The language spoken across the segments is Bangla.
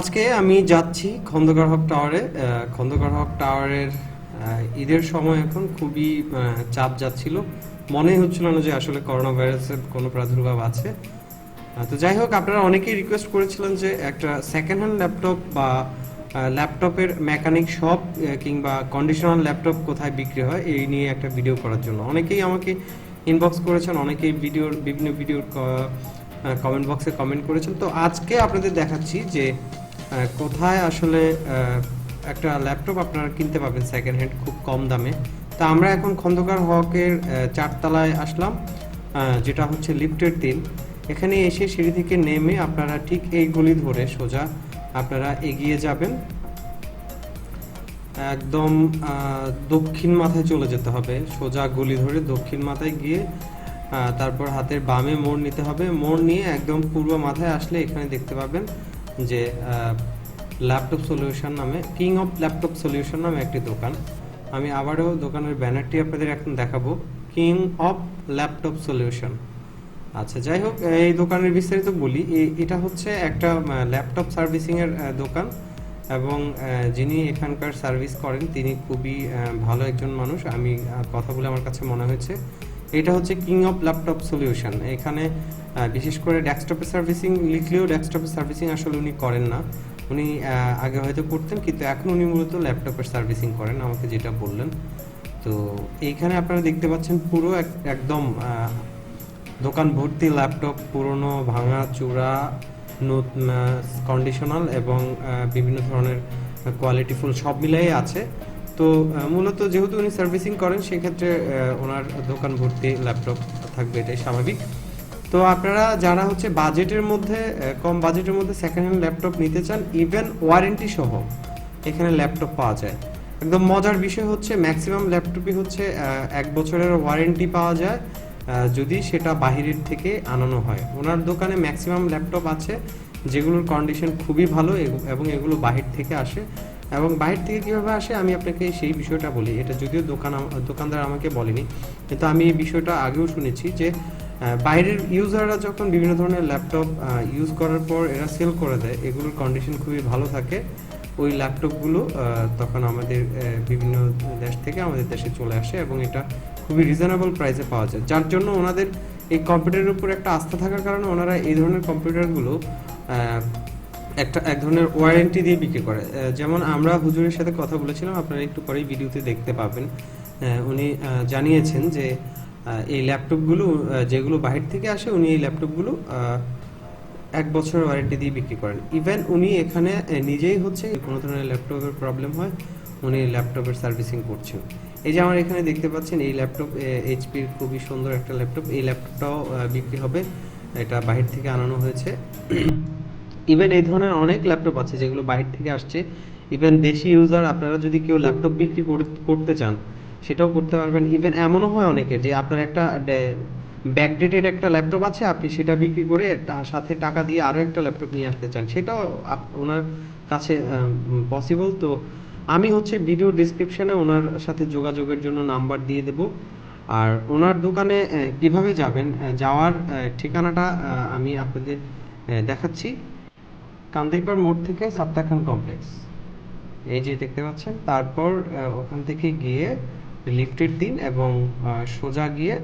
আজকে আমি যাচ্ছি খন্দকার হক টাওয়ারে। খন্দকার হক টাওয়ারের ঈদের সময় এখন খুবই চাপ যাচ্ছিল। মনে হচ্ছিল না যে আসলে করোনা ভাইরাসের কোনো প্রাদুর্ভাব আছে। তো যাই হোক, আপনারা অনেকেই রিকোয়েস্ট করেছিলেন যে একটা সেকেন্ড হ্যান্ড ল্যাপটপ বা ল্যাপটপের মেকানিক শপ কিংবা কন্ডিশনাল ল্যাপটপ কোথায় বিক্রি হয়, এই নিয়ে একটা ভিডিও করার জন্য। অনেকেই আমাকে ইনবক্স করেছেন, অনেকেই ভিডিওর বিভিন্ন ভিডিওর কমেন্ট বক্সে কমেন্ট করেছেন। তো আজকে আপনাদের দেখাচ্ছি যে কোথায় আসলে একটা ল্যাপটপ আপনারা কিনতে পাবেন সেকেন্ড হ্যান্ড খুব কম দামে। তা আমরা এখন খন্দকার হকের চারতলায় আসলাম যেটা হচ্ছে লিফটের তিন। এখানে এসে সিঁড়ি থেকে নেমে আপনারা ঠিক এই গলি ধরে সোজা আপনারা এগিয়ে যাবেন। একদম দক্ষিণ মাথায় চলে যেতে হবে। সোজা গলি ধরে দক্ষিণ মাথায় গিয়ে তারপর হাতের বামে মোড় নিতে হবে। মোড় নিয়ে একদম পূর্ব মাথায় আসলে এখানে দেখতে পাবেন যে ল্যাপটপ সলিউশন নামে কিং অফ ল্যাপটপ সলিউশন নামে একটি দোকান। আমি আবারও দোকানের ব্যানারটি আপনাদের এখন দেখাবো। কিং অফ ল্যাপটপ সলিউশন আচ্ছা যাই হোক, এই দোকানের বিস্তারিত বলি। এটা হচ্ছে একটা ল্যাপটপ সার্ভিসিংয়ের দোকান এবং যিনি এখানকার সার্ভিস করেন, তিনি খুবই ভালো একজন মানুষ। আমি কথা বলে আমার কাছে মনে হয়েছে। এটা হচ্ছে কিং অফ ল্যাপটপ সলিউশন এখানে বিশেষ করে ডেস্কটপের সার্ভিসিং লিখলেও ডেস্কটপের সার্ভিসিং আসলে উনি করেন না। উনি আগে হয়তো করতেন, কিন্তু এখন উনি মূলত ল্যাপটপের সার্ভিসিং করেন, আমাকে যেটা বললেন। তো এইখানে আপনারা দেখতে পাচ্ছেন পুরো এক- একদম দোকান ভর্তি ল্যাপটপ পুরনো, ভাঙা, চূড়া কন্ডিশনাল এবং বিভিন্ন ধরনের কোয়ালিটিফুল সব মিলাই আছে। তো মূলত যেহেতু উনি সার্ভিসিং করেন, সেক্ষেত্রে ওনার দোকান ভর্তি ল্যাপটপ থাকবে, এটাই স্বাভাবিক। তো আপনারা যারা হচ্ছে বাজেটের মধ্যে কম বাজেটের মধ্যে সেকেন্ড হ্যান্ড ল্যাপটপ নিতে চান ইভেন ওয়ারেন্টি সহ এখানে ল্যাপটপ পাওয়া যায়। একদম মজার বিষয় হচ্ছে ম্যাক্সিমাম ল্যাপটপই হচ্ছে এক বছরের ওয়ারেন্টি পাওয়া যায় যদি সেটা বাহিরের থেকে আনানো হয়। ওনার দোকানে ম্যাক্সিমাম ল্যাপটপ আছে, যেগুলোর কন্ডিশন খুবই ভালো, এবং এগুলো বাহির থেকে আসে। এবং বাইরে থেকে কীভাবে আসে, আমি আপনাকে সেই বিষয়টা বলি। এটা যদিও দোকান দোকানদার আমাকে বলেনি, কিন্তু আমি এই বিষয়টা আগেও শুনেছি যে বাইরের ইউজাররা যখন বিভিন্ন ধরনের ল্যাপটপ ইউজ করার পর এরা সেল করে দেয়, এগুলোর কন্ডিশন খুবই ভালো থাকে। ওই ল্যাপটপগুলো তখন আমাদের বিভিন্ন দেশ থেকে আমাদের দেশে চলে আসে এবং এটা খুবই রিজনেবল প্রাইসে পাওয়া যায়। যার জন্য ওনাদের এই কম্পিউটারের উপর একটা আস্থা থাকার কারণে ওনারা এই ধরনের কম্পিউটারগুলো একটা, এক ধরনের ওয়ারেন্টি দিয়ে বিক্রি করে। যেমন আমরা হুজুরের সাথে কথা বলেছিলাম, আপনারা একটু পরেই ভিডিওতে দেখতে পাবেন। উনি জানিয়েছেন যে এই ল্যাপটপগুলো যেগুলো বাহির থেকে আসে, উনি এই ল্যাপটপগুলো এক বছরের ওয়ারেন্টি দিয়ে বিক্রি করেন। ইভেন উনি এখানে নিজেই হচ্ছে, কোনো ধরনের ল্যাপটপের প্রবলেম হয়, উনি ল্যাপটপের সার্ভিসিং করছেন। এই যে আমার এখানে দেখতে পাচ্ছেন, এই ল্যাপটপ এইচপির খুবই সুন্দর একটা ল্যাপটপ। এই ল্যাপটপটাও বিক্রি হবে। এটা বাহির থেকে আনানো হয়েছে। ইভেন এই ধরনের অনেক ল্যাপটপ আছে যেগুলো বাহির থেকে আসছে। ইভেন দেশি ইউজার আপনারা যদি কেউ ল্যাপটপ বিক্রি করে- করতে চান, সেটাও করতে পারবেন। ইভেন এমনও হয় অনেকে যে আপনার একটা ব্যাকডেটেড একটা ল্যাপটপ আছে, আপনি সেটা বিক্রি করে তার সাথে টাকা দিয়ে আরও একটা ল্যাপটপ নিয়ে আসতে চান। সেটাও ওনার কাছে পসিবল তো আমি হচ্ছে ভিডিও ডিসক্রিপশনে ওনার সাথে যোগাযোগের জন্য নাম্বার দিয়ে দেব। আর ওনার দোকানে কীভাবে যাবেন? যাওয়ার ঠিকানাটা আমি আপনাদের দেখাচ্ছি। কান্দিরপাড় মোড় থেকে সাত্তা খান কমপ্লেক্স এই যে দেখতে পাচ্ছেন, তারপর ওখান থেকে গিয়ে লিফটের দিন এবং সোজা গিয়ে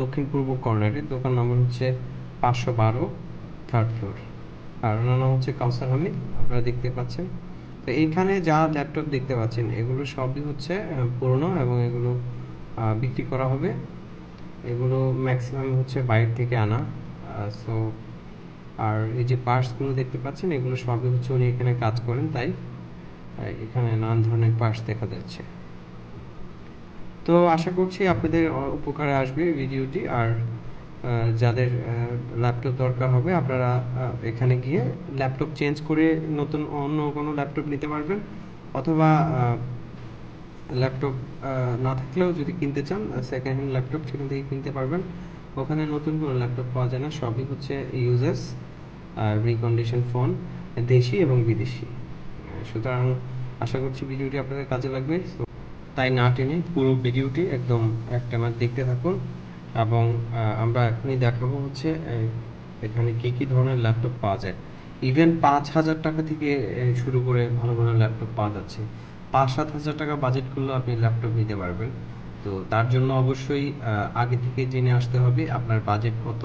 দক্ষিণ পূর্ব কর্নারে দোকান নম্বর হচ্ছে পাঁচশো বারো থার্ড ফ্লোর আর ওনার নাম হচ্ছে কাউসার হামিদ, আপনারা দেখতে পাচ্ছেন। তো এইখানে যা ল্যাপটপ দেখতে পাচ্ছেন, এগুলো সবই হচ্ছে পুরনো এবং এগুলো বিক্রি করা হবে। এগুলো ম্যাক্সিমাম হচ্ছে বাইরে থেকে আনা সো আর এই যে পার্টসগুলো দেখতে পাচ্ছেন, এগুলো সবই হচ্ছে উনি এখানে কাজ করেন, তাই? এখানে নানান ধরনের পার্টস দেখা যাচ্ছে। তো আশা করছি আপনাদের উপকারে আসবে ভিডিওটি আর যাদের ল্যাপটপ দরকার হবে, আপনারা এখানে গিয়ে ল্যাপটপ চেঞ্জ করে নতুন অন্য কোনো ল্যাপটপ নিতে পারবেন। অথবা ল্যাপটপ না থাকলেও যদি কিনতে চান সেকেন্ড হ্যান্ড ল্যাপটপ সেখান থেকে কিনতে পারবেন। ওখানে নতুন কোনো ল্যাপটপ পাওয়া যায় না, সবই হচ্ছে ইউজেস রিকন্ডিশন ফোন দেশি এবং বিদেশি। সুতরাং আশা করছি ভিডিওটি আপনাদের কাজে লাগবে। তাই না টেনে পুরো ভিডিওটি একদম একটা আমার দেখতে থাকুন। এবং আমরা এখনই দেখাবো হচ্ছে এখানে কী কী ধরনের ল্যাপটপ পাওয়া যায়। ইভেন পাঁচ হাজার টাকা থেকে শুরু করে ভালো ভালো ল্যাপটপ পাওয়া যাচ্ছে। পাঁচ সাত হাজার টাকা বাজেট করলেও আপনি ল্যাপটপ নিতে পারবেন। তো তার জন্য অবশ্যই আগে থেকে জেনে আসতে হবে আপনার বাজেট কত।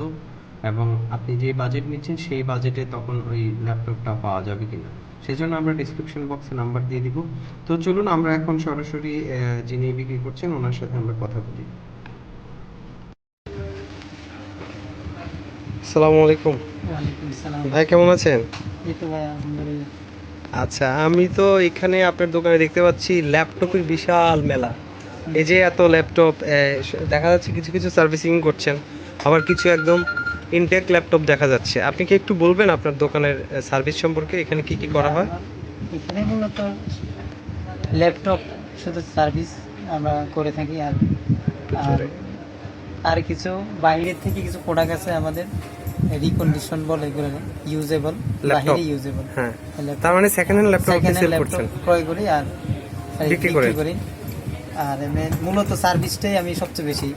এবং আপনি যে বাজেট নিচ্ছেন সেই বাজেটে তখন ওই ল্যাপটপটা পাওয়া যাবে কিনা। সেই জন্য আমরা ডিসক্রিপশন বক্সে নাম্বার দিয়ে দিব। তো চলুন আমরা এখন সরাসরি আহ, যিনি বিক্রি করছেন ওনার সাথে আমরা কথা বলি। আসসালামু আলাইকুম। ভাই কেমন আছেন? আচ্ছা আমি তো এখানে আপনার দোকানে দেখতে পাচ্ছি ল্যাপটপের বিশাল মেলা। এই যে এত ল্যাপটপ দেখা যাচ্ছে কিছু কিছু সার্ভিসিং করছেন। আবার কিছু একদম ইনটেক ল্যাপটপ দেখা যাচ্ছে। আপনি কি একটু বলবেন আপনার দোকানের সার্ভিস সম্পর্কে? এখানে কি কি করা হয়? এখানে মূলত ল্যাপটপ শুধু সার্ভিস আমরা করে থাকি আর আর কিছু বাইরের থেকে কিছু প্রোডাক্ট আছে আমাদের রিকন্ডিশন বল এগুলো ইউজেবল? বাইরে ইউজেবল হ্যাঁ। তার মানে সেকেন্ড হ্যান্ড ল্যাপটপ আপনি সেল ল্যাপটপ করছেন। ক্রয় করি আর বিক্রি? করি। আর মূলত সার্ভিসটাই আমি সবচেয়ে বেশি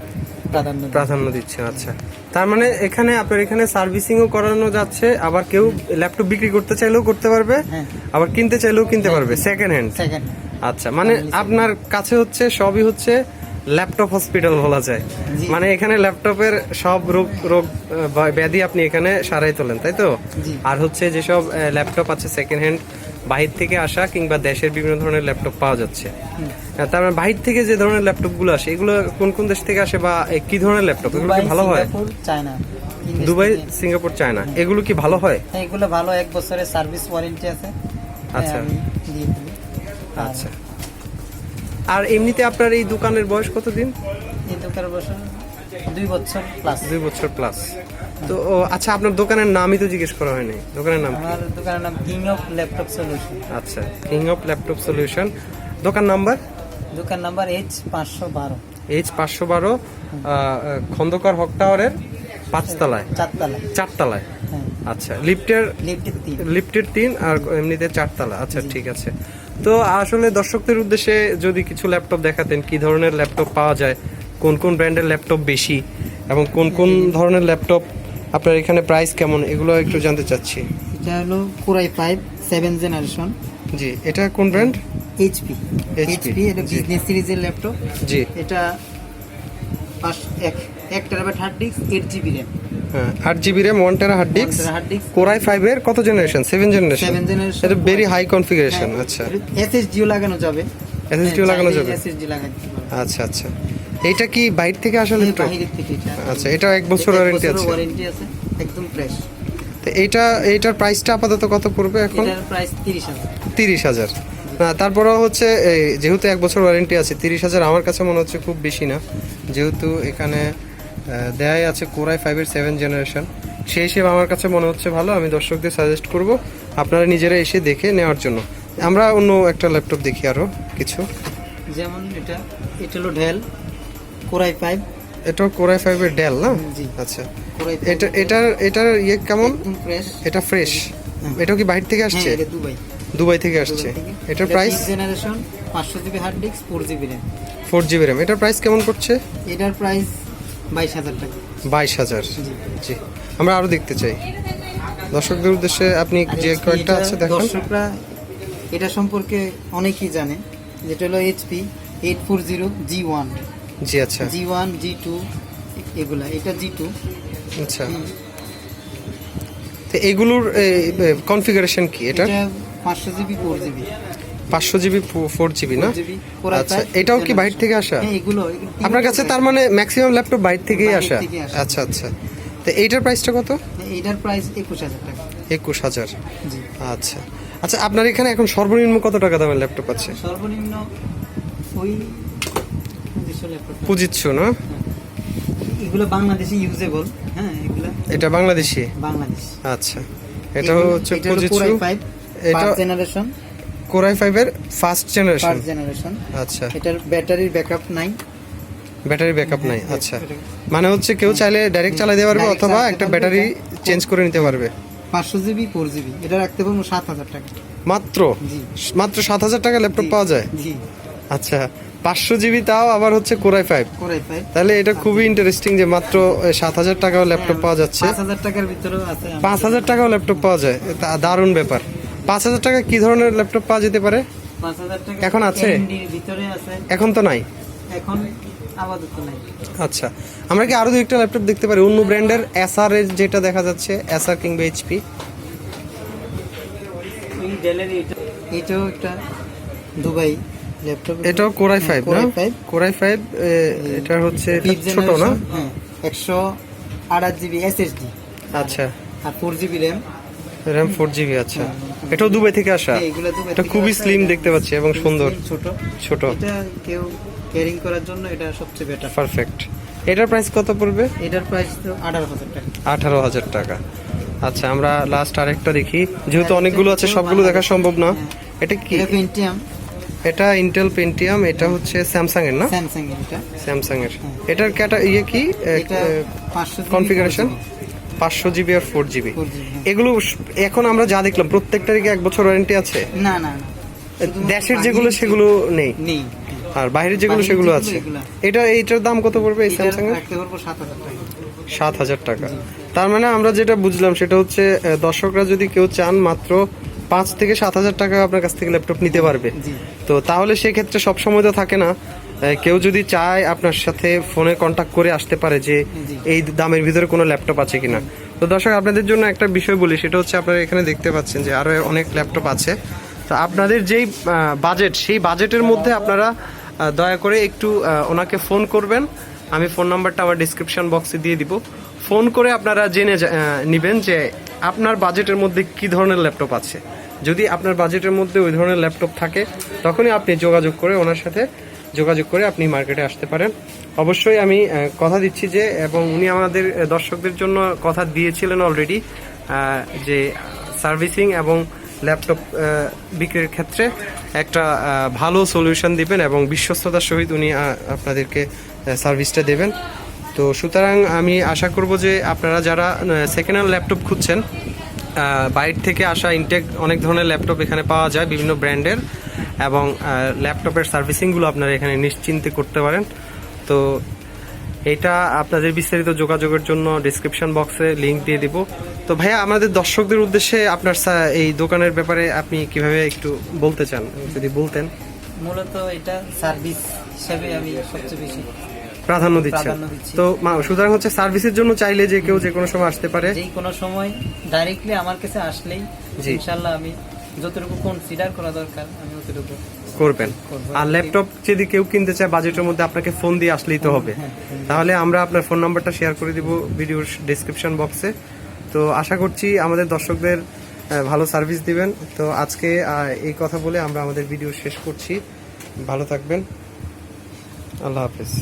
প্রাধান্য। প্রাধান্য দিচ্ছেন আচ্ছা। তার মানে এখানে আপনার এখানে সার্ভিসিংও করানো যাচ্ছে আবার কেউ ল্যাপটপ বিক্রি করতে চাইলেও করতে পারবে হ্যাঁ। আবার কিনতে চাইলেও কিনতে পারবে সেকেন্ড হ্যান্ড আচ্ছা মানে আপনার কাছে হচ্ছে সবই হচ্ছে ল্যাপটপ হসপিটাল বলা যায়। মানে এখানে ল্যাপটপের সব রোগ রোগ ব্যাধি আপনি এখানে সারাই তোলেন তাই তো? আর হচ্ছে যেসব ল্যাপটপ আছে সেকেন্ড হ্যান্ড বাহির থেকে আসা কিংবা দেশের বিভিন্ন ধরনের ল্যাপটপ পাওয়া যাচ্ছে। তার মানে বাহির থেকে যে ধরনের ল্যাপটপগুলো আসে এগুলো কোন কোন দেশ থেকে আসে বা কি ধরনের ল্যাপটপ? এগুলো কি ভালো হয়? চায়না দুবাই সিঙ্গাপুর চায়না এগুলো কি ভালো হয়? হ্যাঁ, এগুলো ভালো এক বছরের সার্ভিস ওয়ারেন্টি আছে। হ্যাঁ, আচ্ছা। আচ্ছা। আর এমনিতে আপনার এই দোকানের বয়স কতদিন? এই দোকানের বছর দুই বছর প্লাস দুই বছর প্লাস তো ও, আচ্ছা আপনার দোকানের নামই তো জিজ্ঞেস করা হয়নি। দোকানের নাম আমার দোকানের নাম কিং অফ ল্যাপটপ সলিউশন আচ্ছা কিং অফ ল্যাপটপ সলিউশন দোকান নাম্বার দোকান নাম্বার এইচ পাঁচশো বারো। এইচ পাঁচশো বারো খন্দকার হক টাওয়ারের পাঁচতলায়। চারতলা চারতলায়? হ্যাঁ। আচ্ছা লিফটের লিফটের তিন। আর এমনিতে চারতলা। আচ্ছা ঠিক আছে। তো আসলে দর্শকদের উদ্দেশ্যে যদি কিছু ল্যাপটপ দেখাতেন কি ধরনের ল্যাপটপ পাওয়া যায়? কোন কোন ব্র্যান্ডের ল্যাপটপ বেশি এবং কোন কোন ধরনের ল্যাপটপ আপনার এখানে প্রাইস কেমন এগুলো একটু জানতে চাচ্ছি। এটা হলো core i five seven generation জি এটা কোন ব্র্যান্ড এইচপি এইচপি এটা। বিজনেস সিরিজের ল্যাপটপ। জি। এটা পাঁচ এক এক terabyte hard disk eight GB RAM হ্যাঁ আট GB RAM one tera hard disk core i ফাইভের কত জেনারেশন সেভেন জেনারেশন এটা ভেরি হাই কনফিগারেশন আচ্ছা। এসএসডিও লাগানো যাবে। SSD ও লাগানো যাবে? এসএসডি লাগাতে আচ্ছা আচ্ছা। এইটা কি বাইরে থেকে আসলে বাহিরের থেকে এটা। আচ্ছা এটা এক বছর ওয়ারেন্টি আছে। ওয়ারেন্টি আছে একদম ফ্রেশ তো এইটা এইটার প্রাইসটা আপাতত কত পড়বে এখন? এটার প্রাইস তিরিশ হাজার। তিরিশ হাজার। না তারপরেও হচ্ছে এই, যেহেতু এক বছর ওয়ারেন্টি আছে তিরিশ হাজার আমার কাছে মনে হচ্ছে খুব বেশি না। যেহেতু এখানে দেয়াই আছে কোরাই ফাইভের সেভেন জেনারেশন সেই হিসেবে আমার কাছে মনে হচ্ছে ভালো আমি দর্শকদের সাজেস্ট করব আপনারা নিজেরা এসে দেখে নেওয়ার জন্য। আমরা অন্য একটা ল্যাপটপ দেখি আরও কিছু। যেমন এটা এটা হলো ডেল কোরাই ফাইভ এটাও কোরাই ফাইভের ডেল না? জি। আচ্ছা। এটা এটার এটার ইয়ে কেমন? এটা ফ্রেশ এটাও কি বাইরে থেকে আসছে? হ্যাঁ এটা দুবাই। দুবাই থেকে আসছে। এটার প্রাইস জেনারেশন পাঁচশো GB hard disk four GB RAM four GB RAM এটার প্রাইস কেমন করছে এটার প্রাইস বাইশ হাজার টাকা। বাইশ হাজার। জি। জি। আমরা আরও দেখতে চাই। দর্শকদের উদ্দেশ্যে আপনি যে কয়েকটা এটা আছে দেখান। দর্শকরা এটা সম্পর্কে অনেকেই জানে যেটা হলো HP eight four zero G one G আচ্ছা। জি ওয়ান জি টু এগুলা এটা জি টু আচ্ছা। তো এগুলোর কনফিগারেশন কি এটা? পাঁচশো জিবি ফোর জিবি। পাঁচশো জিবি ফোর জিবি না? আচ্ছা এটাও কি বাইরে থেকে আসা? হ্যাঁ আপনার কাছে তার মানে ম্যাক্সিমাম ল্যাপটপ বাইরে থেকেই আসা? আচ্ছা আচ্ছা। তো এইটার প্রাইসটা কত? এটার প্রাইস একুশ হাজার টাকা। একুশ হাজার। আচ্ছা। আচ্ছা আপনার এখানে এখন সর্বনিম্ন কত টাকা দামের ল্যাপটপ আছে? সর্বনিম্ন ওই ল্যাপটপ না? এগুলো বাংলাদেশি ইউজেবল হ্যাঁ এগুলো। এটা বাংলাদেশি? বাংলাদেশ। আচ্ছা। এটা হচ্ছে পুজিচ্ছু। এটা জেনারেশন কোরাই ফাইভের ফার্স্ট জেনারেশন ফার্স্ট জেনারেশন আচ্ছা। এটার ব্যাটারির ব্যাকআপ নাই। ব্যাটারি ব্যাকআপ নাই হ্যাঁ, আচ্ছা। মানে হচ্ছে কেউ চাইলে ডাইরেক্ট চালাতে পারবে অথবা একটা ব্যাটারি চেঞ্জ করে নিতে পারবে। পাঁচশো জিবি ফোর জিবি এটা রাখতে পারব সাত হাজার টাকা। মাত্র? জি। মাত্র সাত হাজার টাকা ল্যাপটপ পাওয়া যায়? জি। আচ্ছা। পাঁচশো জিবি তাও আবার হচ্ছে কোরাই ফাইভ কোরাই ফাইভ তাহলে এটা খুবই ইন্টারেস্টিং যে মাত্র সাত হাজার টাকাও ল্যাপটপ পাওয়া যাচ্ছে। পাঁচ হাজার টাকার ভিতরেও আছে পাঁচ হাজার টাকাও ল্যাপটপ পাওয়া যায়। দারুণ ব্যাপার। পাঁচ হাজার টাকা কি ধরনের ল্যাপটপ পাওয়া যেতে পারে? এখন আছে? এখন তো নাই? এখন আপাতত নাই। আচ্ছা। আমরা কি আরও দু একটা ল্যাপটপ দেখতে পারি? অন্য ব্র্যান্ডের এসআর এর যেটা দেখা যাচ্ছে এসআর কিংবা এইচপি ওই ডেলের এটা এটাও একটা দুবাই। ল্যাপটপ এটাও কোরাই ফাইভ না? কোরাই ফাইভ এটা হচ্ছে ছোট না? হ্যাঁ একশো আঠাশ জিবি এসএসডি আচ্ছা। আর four GB RAM RAM four GB আচ্ছা। এটাও দুবাই থেকে আসা। এটা খুবই স্লিম দেখতে পাচ্ছি এবং সুন্দর। ছোট। ছোট। এটা কেউ ক্যারিং করার জন্য এটা সবচেয়ে বেটার পারফেক্ট এটার প্রাইস কত পড়বে? এটার প্রাইস তো আঠারো হাজার টাকা। আঠারো হাজার টাকা। আচ্ছা আমরা লাস্ট আরেকটা দেখি। যেহেতু অনেকগুলো আছে সবগুলো দেখা সম্ভব না। এটা কি? এটা পেন্টিয়াম এটা ইন্টেল পেন্টিয়াম এটা হচ্ছে স্যামসাং এর না? স্যামসাং এর এটা। স্যামসাং এর এটার ক্যাটা ইয়ে কি? কনফিগারেশন পাঁচশো জিবি আর ফোর জিবি এগুলো এখন আমরা যা দেখলাম প্রত্যেকটারই কি এক বছর ওয়ারেন্টি আছে? না না দেশের যেগুলো সেগুলো নেই। নেই। আর বাইরের যেগুলো সেগুলো আছে। এটা এইটার দাম কত পড়বে এই স্যামসাং এর সাত হাজার টাকা। তার মানে আমরা যেটা বুঝলাম সেটা হচ্ছে দর্শকরা যদি কেউ চান মাত্র পাঁচ থেকে সাত হাজার টাকা আপনার কাছ থেকে ল্যাপটপ নিতে পারবে। তো তাহলে সেক্ষেত্রে সব সময় তো থাকে না। কেউ যদি চায় আপনার সাথে ফোনে কন্ট্যাক্ট করে আসতে পারে যে এই দামের ভিতরে কোনো ল্যাপটপ আছে কিনা। তো দর্শক আপনাদের জন্য একটা বিষয় বলি সেটা হচ্ছে আপনারা এখানে দেখতে পাচ্ছেন যে আরও অনেক ল্যাপটপ আছে। তো আপনাদের যেই বাজেট সেই বাজেটের মধ্যে আপনারা দয়া করে একটু ওনাকে ফোন করবেন। আমি ফোন নাম্বারটা আমার ডিসক্রিপশন বক্সে দিয়ে দিব। ফোন করে আপনারা জেনে নিবেন যে আপনার বাজেটের মধ্যে কি ধরনের ল্যাপটপ আছে। যদি আপনার বাজেটের মধ্যে ওই ধরনের ল্যাপটপ থাকে, তখনই আপনি যোগাযোগ করে ওনার সাথে যোগাযোগ করে আপনি মার্কেটে আসতে পারেন। অবশ্যই আমি কথা দিচ্ছি যে, এবং উনি আমাদের দর্শকদের জন্য কথা দিয়েছিলেন অলরেডি যে সার্ভিসিং এবং ল্যাপটপ বিক্রির ক্ষেত্রে একটা ভালো সলিউশন দিবেন এবং বিশ্বস্ততার সহিত উনি আপনাদেরকে সার্ভিসটা দেবেন। তো সুতরাং আমি আশা করব যে আপনারা যারা সেকেন্ড হ্যান্ড ল্যাপটপ খুঁজছেন বাইরে থেকে আসা ইনটেক অনেক ধরনের ল্যাপটপ এখানে পাওয়া যায় বিভিন্ন ব্র্যান্ডের এবং ল্যাপটপের সার্ভিসিংগুলো আপনারা এখানে নিশ্চিন্তে করতে পারেন। তো এটা আপনাদের বিস্তারিত যোগাযোগের জন্য ডিসক্রিপশন বক্সে লিংক দিয়ে দিব। তো ভাইয়া, আমাদের দর্শকদের উদ্দেশ্যে আপনার এই দোকানের ব্যাপারে আপনি কীভাবে একটু বলতে চান? যদি বলতেন। মূলত এটা সার্ভিস হিসাবে আমি সবচেয়ে বেশি প্রাধান্য দিচ্ছেন। প্রাধান্য দিচ্ছি। তো মা- সুতরাং হচ্ছে সার্ভিসের জন্য চাইলে যে কেউ যে কোনো সময় আসতে পারে। যেই কোনো সময় ডাইরেক্টলি আমার কাছে আসলেই জি। ইনশাল্লাহ আমি যতটুকু কনসিডার করা দরকার আমি অতটুকু করবেন। করব। আর ল্যাপটপ যদি কেউ কিনতে চায় বাজেটের মধ্যে আপনাকে ফোন দিয়ে আসলেই তো হবে। তাহলে আমরা আপনার ফোন নাম্বারটা শেয়ার করে দিব ভিডিওর ডিসক্রিপশন বক্সে তো আশা করছি আমাদের দর্শকদের আহ, ভালো সার্ভিস দিবেন। তো আজকে আহ, এই কথা বলে আমরা আমাদের ভিডিও শেষ করছি। ভালো থাকবেন। আল্লাহ হাফেজ।